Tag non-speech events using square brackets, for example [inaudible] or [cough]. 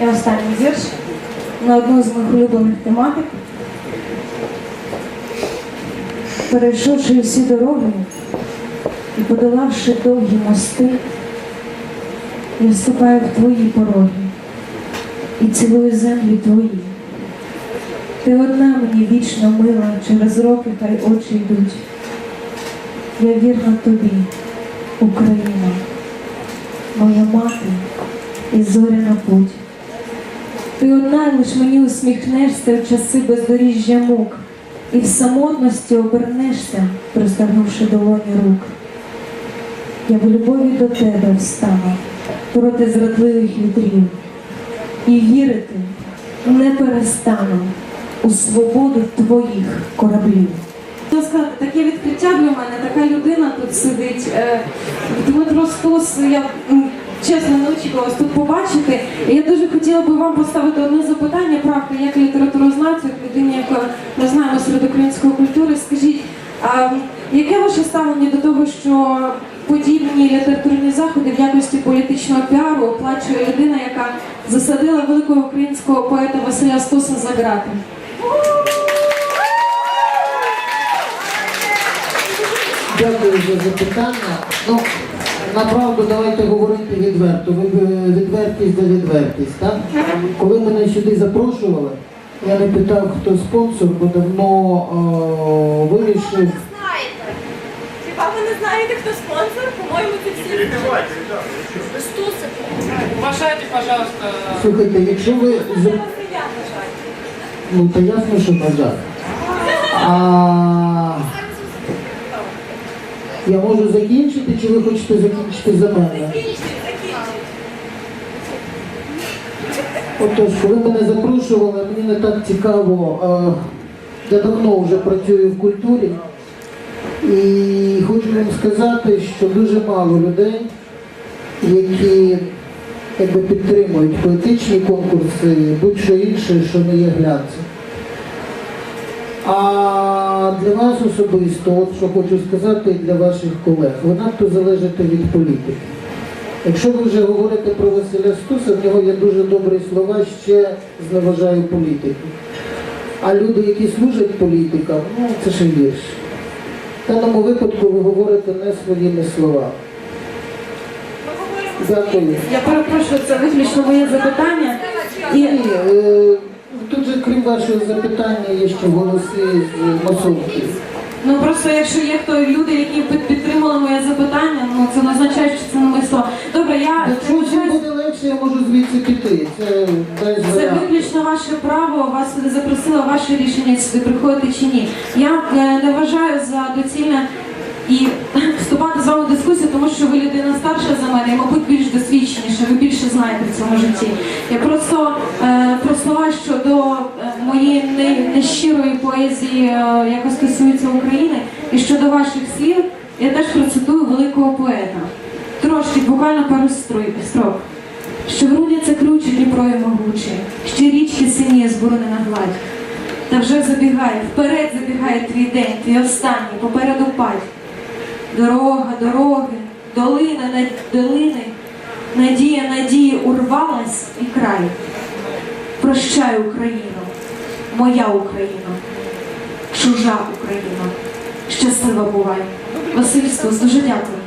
І останній вірш на одну з моїх улюблених тематик. Перейшовши всі дороги і подолавши довгі мости, я вступаю в твої пороги і цілую землі твої. Ти одна мені вічно мила, через роки хай очі йдуть. Я вірна тобі, Україна, моя мати і зоряна путь. Ти одна лиш мені усміхнешся в часи бездоріжжя мук, і в самотності обернешся, простягнувши долоні рук. Я в любові до тебе встану проти зрадливих вітрів і вірити не перестану у свободу твоїх кораблів. Таке відкриття для мене, така людина тут сидить. Е, Дмитро Стус, я чесно не очікувала вас тут побачити. Я дуже хотіла би вам поставити одне запитання, правда, як літературознавцю, людині, яка ми знаємо серед української культури. Скажіть, а яке ваше ставлення до того, що подібні літературні заходи в якості політичного піару оплачує людина, яка засадила великого українського поета Василя Стуса за грати? Дякую за запитання. Ну, направду давайте говорити відверто. Ви відвертість за відвертість. Так? Коли мене сюди запрошували, я не питав, хто спонсор, бо давно о, вирішив. знаєте. Хіба ви не знаєте, хто спонсор? По-моєму, це всі знають. Уважайте, пожалуйста, Слухайте, якщо ви Це я ну то ясно, що бажаю. А я можу закінчити, чи ви хочете закінчити за мене? Отож, коли мене запрошували, мені не так цікаво. е, Я давно вже працюю в культурі і хочу вам сказати, що дуже мало людей, які якби, підтримують поетичні конкурси, будь-що інше, що не є глянцем. А для вас особисто, от що хочу сказати, і для ваших колег, ви надто залежите від політики. Якщо ви вже говорите про Василя Стуса, в нього є дуже добрі слова, ще зневажаю політику. А люди, які служать політикам, ну це ще гірше. В даному випадку ви говорите не своїми словами. Дякую. Я перепрошую, це виключно моє запитання. І е, тут же, крім вашого запитання, є ще голоси з масовки. ну просто якщо є хто люди, які підтримали моє запитання, ну це не означає, що це не слово. Добре, я Якщо всім буде легше, я можу звідси піти. Це це виключно ваше право. Вас сюди запросила ваше рішення сюди приходити чи ні. Я е, не вважаю за доцільне і [laughs] вступати з вами в дискусію, тому що ви людина старша за мене, і, мабуть, більш досвідченіша, ви більше знаєте в цьому житті. Я просто е, про слова щодо е, моєї нещирої поезії, е, яка стосується України, і щодо ваших слів, я теж процитую великого поета. Трошки, буквально пару строк. Що грудяться круче Дніпро і могуче, ще річки синіє зборонена гладь. Та вже забігає, вперед забігає твій день, твій останній, попереду падь. Дорога, дороги, долина над долини, надія надії урвалась і край. Прощай, Україно, моя Україна, чужа Україна, щаслива бувай. Василь Стус, дуже дякую.